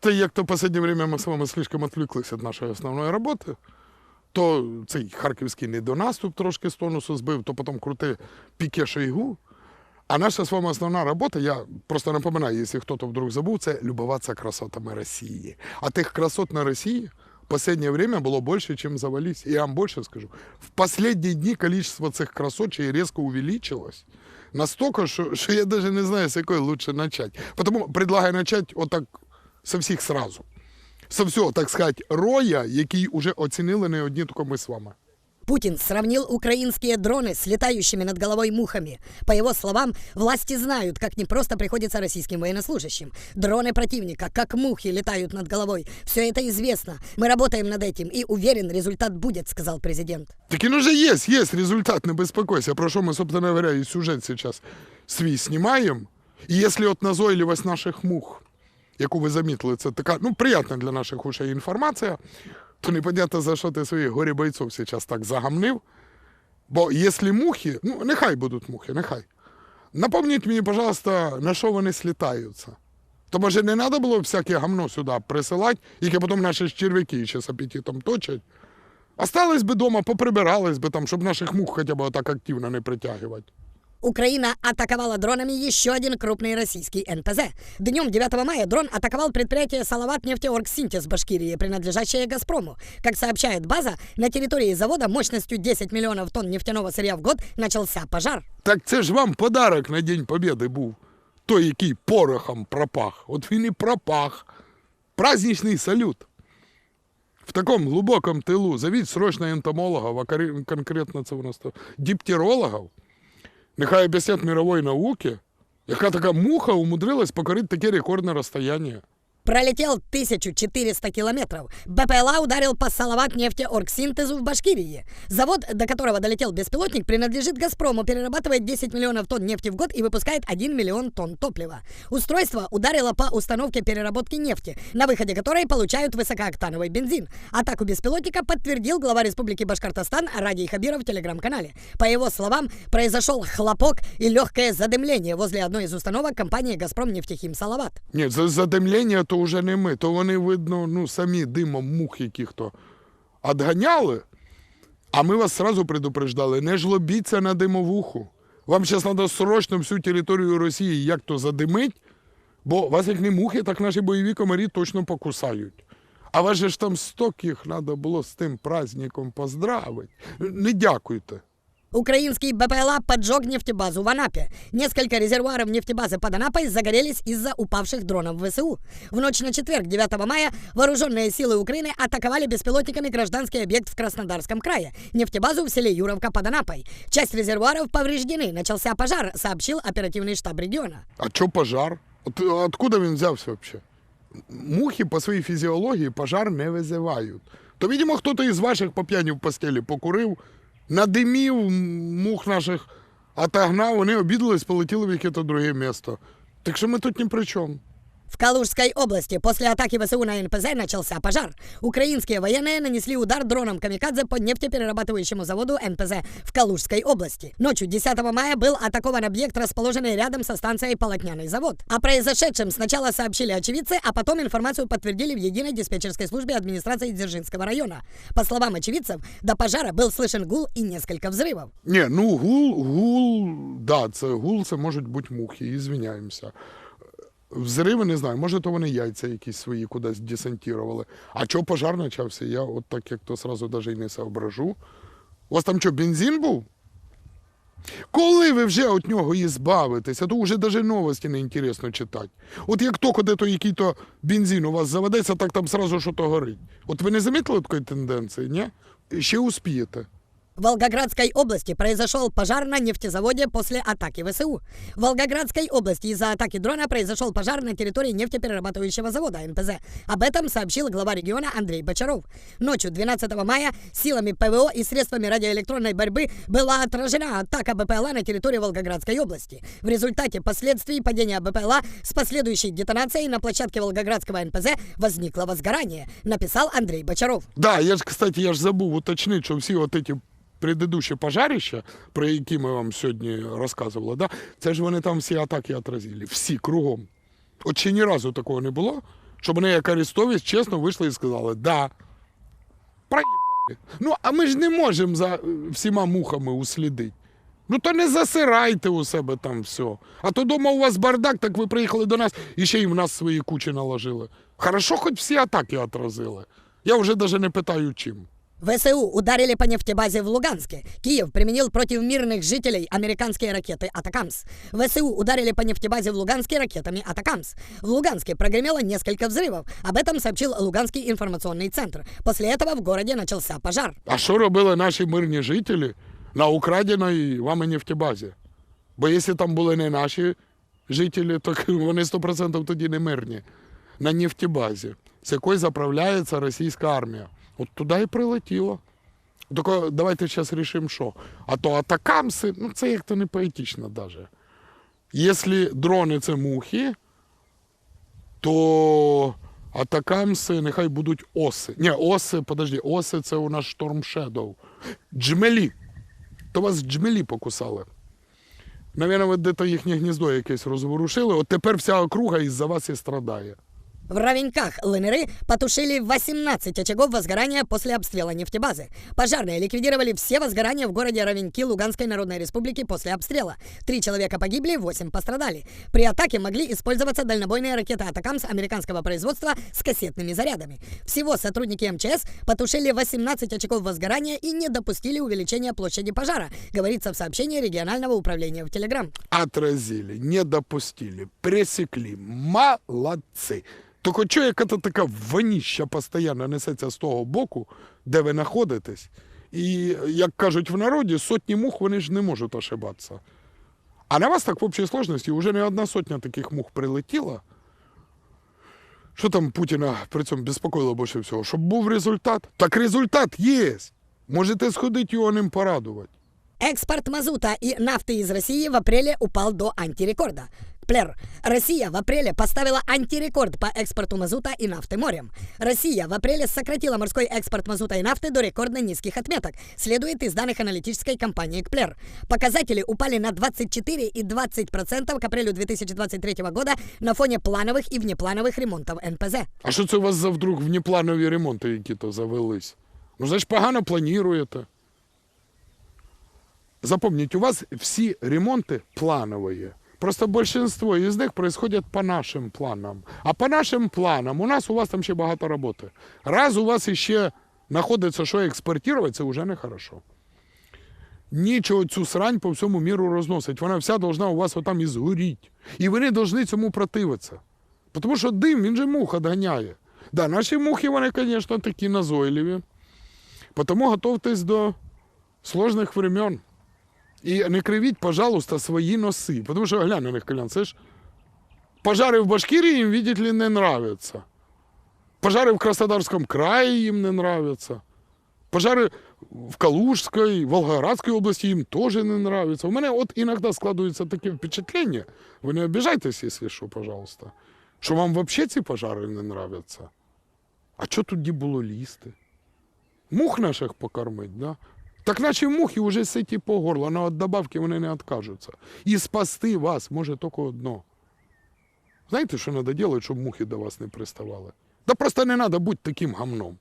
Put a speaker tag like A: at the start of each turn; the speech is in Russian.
A: Та як-то в останнє время ми з вами слишком відвлеклися від нашої основної роботи. То цей харківський недонаступ трошки з тонусу збив, то потім крути піке Шойгу. А наша з вами основна робота, я просто напоминаю, якщо хтось вдруг забув, це любуватися красотами Росії. А тих красот на Росії в последнее время было больше, чем завались. И я вам больше скажу. В последние дни количество цих красот ще й резко увеличилось. Настолько, що, що я даже не знаю, з якої лучше начать. Потому предлагаю начать отак со всіх сразу. Со всього, так сказати, роя, який уже оцінили не одні, тільки ми з вами.
B: Путин сравнил украинские дроны с летающими над головой мухами. По его словам, власти знают, как непросто приходится российским военнослужащим. Дроны противника, как мухи, летают над головой. Все это известно. Мы работаем над этим и уверен, результат будет, сказал президент.
A: Так він уже є, є результат, не безпокойся. Про що ми, собственно говоря, і сюжет зараз свій знімаємо. І якщо от назойливость наших мух, яку ви замітили, це така, ну, приятна для наших ушей інформація, то непонятно, за що ти своїх горі-бойців зараз так загамнив. Бо якщо мухи, ну, нехай будуть мухи, нехай. Напомніть мені, пожалуйста, на що вони слітаються. То може не треба було всяке гамно сюди присилати, яке потім наші черв'яки ще з апетитом точать. Остались би дома, поприбирались би там, щоб наших мух хоча б так активно не притягувати.
B: Украина атаковала дронами еще один крупный российский НПЗ. Днем 9 мая дрон атаковал предприятие «Салават нефтеоргсинтез» Башкирии, принадлежащее «Газпрому». Как сообщает база, на территории завода мощностью 10 миллионов тонн нефтяного сырья в год начался пожар.
A: Так це ж вам подарок на День Побєди був. Той, який порохом пропах. От він і пропах. Праздничний салют. В такому глибокому тилу. Зовіть срочно ентомологів, а кори- конкретно це у нас то діптірологів. Нехай об'яснять мирової науки, яка така муха умудрилась покорити таке рекордне розстояння.
B: Пролетел 1400 километров. БПЛА ударил по Салават нефтеоргсинтезу в Башкирии. Завод, до которого долетел беспилотник, принадлежит «Газпрому», перерабатывает 10 миллионов тонн нефти в год и выпускает 1 миллион тонн топлива. Устройство ударило по установке переработки нефти, на выходе которой получают высокооктановый бензин. Атаку беспилотника подтвердил глава Республики Башкортостан Радий Хабиров в телеграм-канале. По его словам, произошел хлопок и легкое задымление возле одной из установок компании «Газпром нефтехим Салават».
A: Ні, за задимлення то вже не ми, то вони, видно, ну, самі димом мух яких-то отганяли. А ми вас сразу предупреждали, не жлобіться на димовуху. Вам зараз треба срочно всю територію Росії як то задимить, бо вас як не мухи, так наші бойові комарі точно покусають. А вас же ж там сток їх треба було з тим праздником поздравити. Не дякуйте.
B: Украинский БПЛА поджег нефтебазу в Анапе. Несколько резервуаров нефтебазы под Анапой загорелись из-за упавших дронов ВСУ. В ночь на четверг, 9 мая, вооруженные силы Украины атаковали беспилотниками гражданский объект в Краснодарском крае, нефтебазу в селе Юровка под Анапой. Часть резервуаров повреждены, начался пожар, сообщил оперативный штаб региона.
A: А що пожар? От, откуда він взявся взагалі? Мухи по своїй фізіології пожар не визивають. То, видимо, хтось із ваших по п'яні в постелі покурив, надимів, мух наших отогнав, вони обідались, полетіли в яке-то друге місто. Так що ми тут ні при чому.
B: В Калужской области после атаки ВСУ на НПЗ начался пожар. Украинские военные нанесли удар дроном «Камикадзе» по нефтеперерабатывающему заводу НПЗ в Калужской области. Ночью 10 мая был атакован объект, расположенный рядом со станцией «Полотняный завод». О произошедшем сначала сообщили очевидцы, а потом информацию подтвердили в единой диспетчерской службе администрации Дзержинского района. По словам очевидцев, до пожара был слышен гул и несколько взрывов.
A: Ні, ну гул, гул, да, це гул, це можуть бути мухи, і звиняємося. Взриви не знаю, може, то вони яйця якісь свої кудись десантували. А чого пожар почався, я от так як то сразу навіть і не соображу. У вас там що, бензин був? Коли ви вже від нього і збавитеся, то вже навіть новості не інтересно читати. От як тільки де то який-то бензин у вас заведеться, так там сразу що то горить. От ви не замітили такої тенденції, ні? Ще успієте.
B: Волгоградской области произошел пожар на нефтезаводе после атаки ВСУ. В Волгоградской области из-за атаки дрона произошел пожар на территории нефтеперерабатывающего завода НПЗ. Об этом сообщил глава региона Андрей Бочаров. Ночью 12 мая силами ПВО и средствами радиоэлектронной борьбы была отражена атака БПЛА на территории Волгоградской области. В результате последствий падения БПЛА с последующей детонацией на площадке Волгоградского НПЗ возникло возгорание, написал Андрей Бочаров.
A: Да, я ж, кстати, я ж забув уточнити, що всі от ці предыдущі пожарища, про які ми вам сьогодні розказували, да, це ж вони там всі атаки отразили. Всі кругом. От ще ні разу такого не було, Щоб вони як арестовість чесно вийшли і сказали, да, проїбали. Ну, а ми ж не можемо за е, всіма мухами услідити. Ну то не засирайте у себе там все. А то дома у вас бардак, так ви приїхали до нас і ще й в нас свої кучі наложили. Хорошо, хоч всі атаки отразили. Я вже навіть не питаю чим.
B: ВСУ ударили по нефтебазе в Луганске. Киев применил против мирных жителей американские ракеты «Атакамс». ВСУ ударили по нефтебазе в Луганске ракетами «Атакамс». В Луганске прогремело несколько взрывов. Об этом сообщил Луганский информационный центр. После этого в городе начался пожар.
A: А що робили наші мирні жителі на украденій вами нефтебазі? Бо якщо там були не наші жителі, то вони 100% тоді не мирні. На нефтебазі, з якої заправляється російська армія. От туди і прилетіло. Тільки давайте зараз рішимо, що. А то атакамси, ну це як-то не поетично навіть. Якщо дрони це мухи, то атакамси нехай будуть оси. Ні, оси, подожди, оси це у нас Storm Shadow. Джмелі. То вас джмелі покусали. Навірно, ви де-то їхнє гніздо якесь розворушили. От тепер вся округа із-за вас і страдає.
B: В Равеньках ЛНРы потушили 18 очагов возгорания после обстрела нефтебазы. Пожарные ликвидировали все возгорания в городе Равеньки Луганской Народной Республики после обстрела. Три человека погибли, восемь пострадали. При атаке могли использоваться дальнобойные ракеты «Атакамс» американского производства с кассетными зарядами. Всего сотрудники МЧС потушили 18 очагов возгорания и не допустили увеличения площади пожара, говорится в сообщении регионального управления в Телеграм.
A: Отразили, не допустили, пресекли. Молодці. Тільки чого яка-то така воніща постійно несеться з того боку, де ви знаходитесь. І, як кажуть в народі, сотні мух вони ж не можуть ошибатися. А на вас так в общій сложності вже не одна сотня таких мух прилетіла. Що там Путіна при цьому безпокоїло більше всього? Щоб був результат. Так результат є. Можете сходити його ним порадувати.
B: Экспорт мазута и нафты из России в апреле упал до антирекорда. Плер. Россия в апреле поставила антирекорд по экспорту мазута и нафты морем. Россия в апреле сократила морской экспорт мазута и нафты до рекордно низких отметок, следует из данных аналитической компании Кплер. Показатели упали на 24 и 20% к апрелю 2023 года на фоне плановых и внеплановых ремонтов НПЗ.
A: А що це у вас за вдруг внепланові ремонти які-то завелись? Ну, значить, погано плануєте. Запомніть, у вас всі ремонти планові. Просто большинство из них происходят по нашим планам. А по нашим планам у нас у вас там ще багато роботи. Раз у вас іще знаходиться, що експортувати, це вже нехорошо. Нічого цю срань по всьому міру розносить. Вона вся должна у вас отам і згоріть. І ви повинні цьому противитися. Тому що дим, він же мух відганяє. Да, наші мухи, вони, звісно, такі назойливі. Тому готовтесь до сложних времен. І не кривіть, пожалуйста, свої носи. Тому що глянь на них, Колян, це ж пожари в Башкирії їм, видите ли, не нравятся. Пожари в Краснодарському краї їм не нравятся. Пожари в Калужській, Волгоградській області їм теж не нравятся. У мене от іноді складується таке впечатлення, ви не обіжайтесь, якщо що, пожалуйста, що вам взагалі ці пожари не нравятся. А що тоді було лізти? Мух наших покормить, да? Так наші мухи вже ситі по горло, але від добавки вони не відкажуться. І спасти вас може тільки одно. Знаєте, що треба робити, щоб мухи до вас не приставали? Да просто не треба бути таким гамном.